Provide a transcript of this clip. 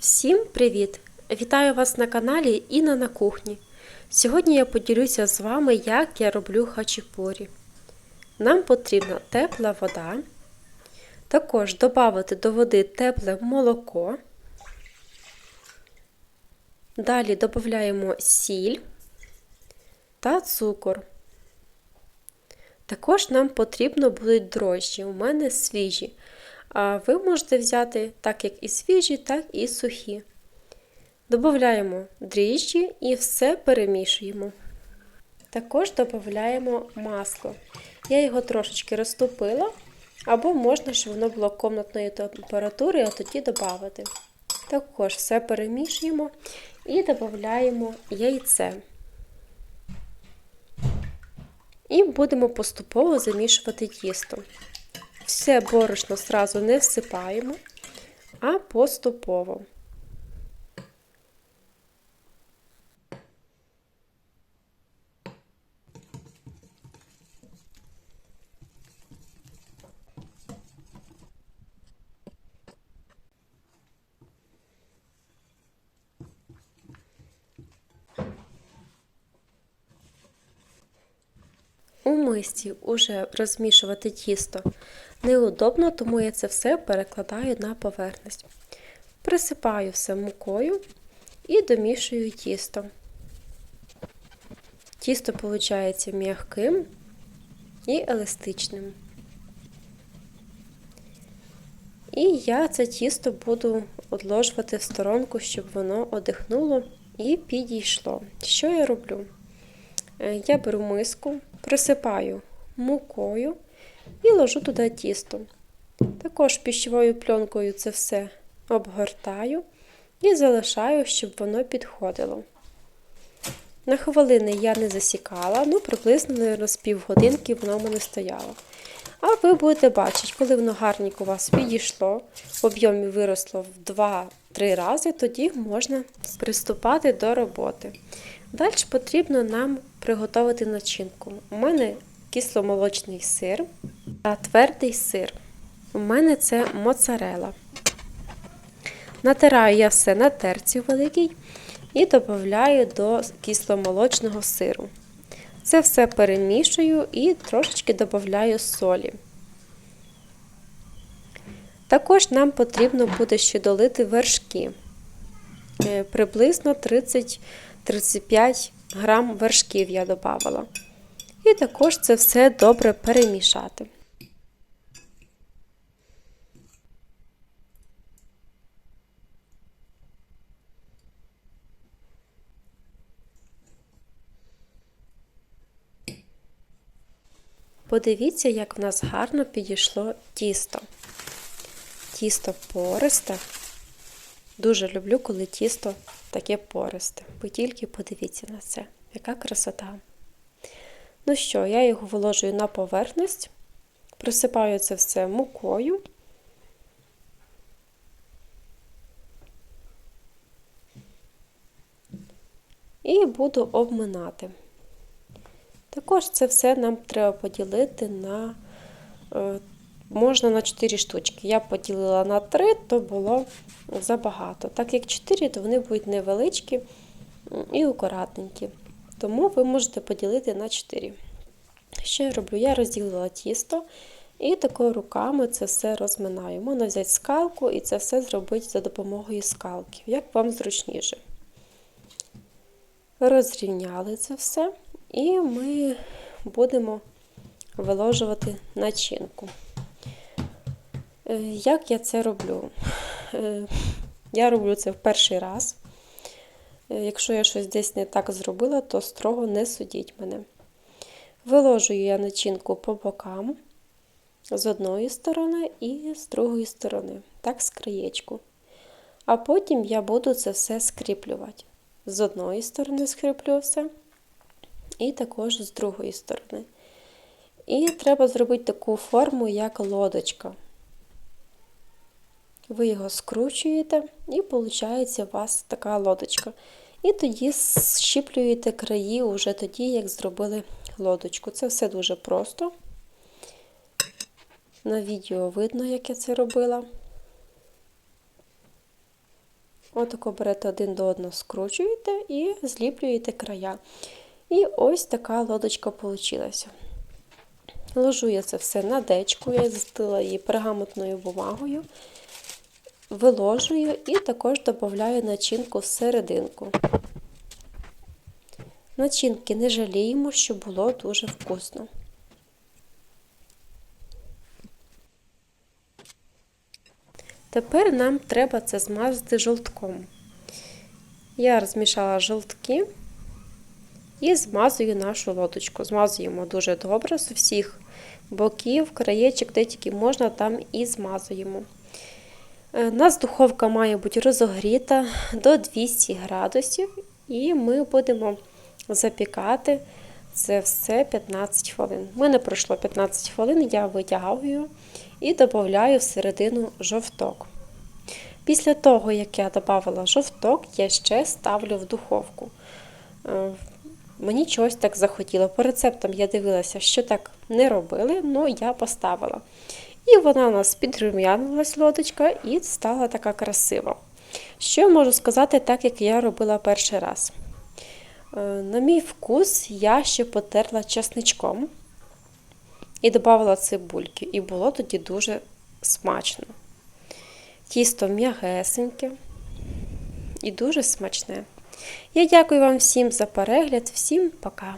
Всім привіт! Вітаю вас на каналі Інна на кухні. Сьогодні я поділюся з вами, як я роблю хачапурі. Нам потрібна тепла вода. Також додати до води тепле молоко. Далі додаємо сіль та цукор. Також нам потрібно будуть дрожжі. У мене свіжі. А ви можете взяти так як і свіжі, так і сухі. Додаємо дріжджі і все перемішуємо. Також додаємо масло. Я його трошечки розтопила, або можна, щоб воно було комнатної температури, а тоді додати. Також все перемішуємо і додаємо яйце. І будемо поступово замішувати тісто. Все борошно зразу не всипаємо, а поступово. У мисці уже розмішувати тісто неудобно, тому я це все перекладаю на поверхність. Присипаю все мукою і домішую тісто. Тісто виходить м'яким і еластичним. І я це тісто буду одложувати в сторонку, щоб воно одихнуло і підійшло. Що я роблю? Я беру миску, присипаю мукою і ложу туди тісто. Також піщовою пленкою це все обгортаю і залишаю, щоб воно підходило. На хвилини я не засікала, ну приблизно, з півгодинки воно в мене стояло. А ви будете бачити, коли воно гарненько у вас підійшло, в об'ємі виросло в 2-3 рази, тоді можна приступати до роботи. Далі потрібно нам приготувати начинку. У мене кисломолочний сир та твердий сир. У мене це моцарела. Натираю я все на терці великій і додаю до кисломолочного сиру. Це все перемішую і трошечки додаю солі. Також нам потрібно буде ще долити вершки. Приблизно 30-35 грам вершків я додавала. І також це все добре перемішати. Подивіться, як в нас гарно підійшло тісто. Тісто пористе. Дуже люблю, коли тісто таке пористе. Ви тільки подивіться на це, яка красота. Ну що, я його виложую на поверхність, присипаю це все мукою. І буду обминати. Також це все нам треба поділити на, можна на 4 штучки. Я поділила на 3, то було забагато. Так як 4, то вони будуть невеличкі і акуратненькі. Тому ви можете поділити на 4. Що я роблю? Я розділила тісто і такою руками це все розминаю. Можна взяти скалку і це все зробити за допомогою скалки, як вам зручніше. Розрівняли це все, і ми будемо виложувати начинку. Як я це роблю? Я роблю це в перший раз. Якщо я щось десь не так зробила, то строго не судіть мене. Виложую я начинку по бокам з одної сторони і з другої сторони, так з краєчку. А потім я буду це все скріплювати. З одної сторони скріплю все, і також з другої сторони. І треба зробити таку форму, як лодочка. Ви його скручуєте, і виходить у вас така лодочка. І тоді щіплюєте краї вже тоді, як зробили лодочку. Це все дуже просто. На відео видно, як я це робила. Отако берете один до одного, скручуєте і зліплюєте края. І ось така лодочка вийшла. Ложу я це все на дечку, я застила її пергаментною бумагою, виложую і також додаю начинку всерединку. Начинки не жаліємо, щоб було дуже вкусно. Тепер нам треба це змазати жовтком. Я розмішала жовтки і змазую нашу лодочку. Змазуємо дуже добре з усіх боків, краєчок, де тільки можна, там і змазуємо. У нас духовка має бути розогріта до 200 градусів, і ми будемо запікати це все 15 хвилин. У мене пройшло 15 хвилин, я витягую і додаю всередину жовток. Після того, як я додала жовток, я ще ставлю в духовку. Е, Мені чогось так захотіло. По рецептам я дивилася, що так не робили, але я поставила. І вона у нас підрум'янилась лодочка і стала така красива. Що я можу сказати, так як я робила перший раз? Е, На мій вкус, я ще потерла чесничком і додавала цибульки, і було тоді дуже смачно. Тісто м'ягесеньке і дуже смачне. Я дякую вам всім за перегляд, всім пока!